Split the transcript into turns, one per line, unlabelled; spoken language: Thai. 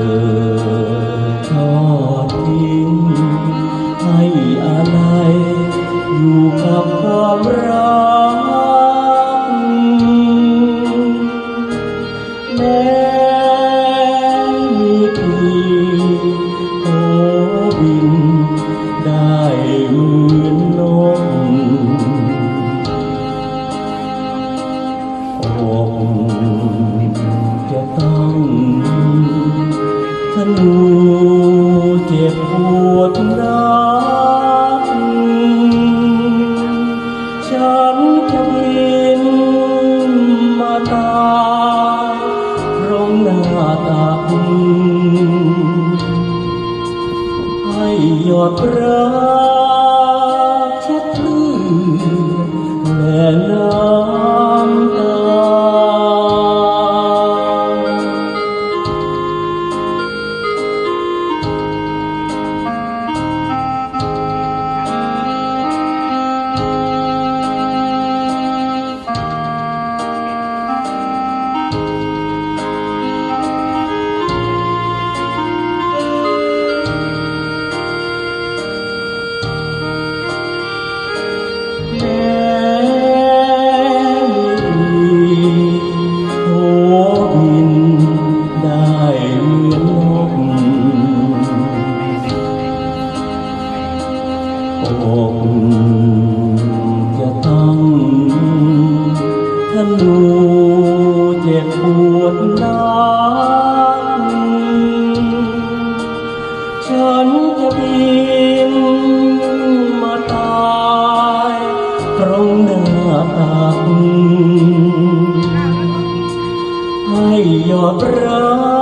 ธอทอดทิ้งให้อะไรอยู่กับความรักแม้มีพีโอบินได้หมื่นนอกจะต้องันูเจ็บปวดรักฉันจะบินมาตายตรงหน้าตักให้หยอดรัก อกจะต้องทะนูเจ็บปวดนักฉันจะบินมาตายตรงหน้าตักให้ยอดรับ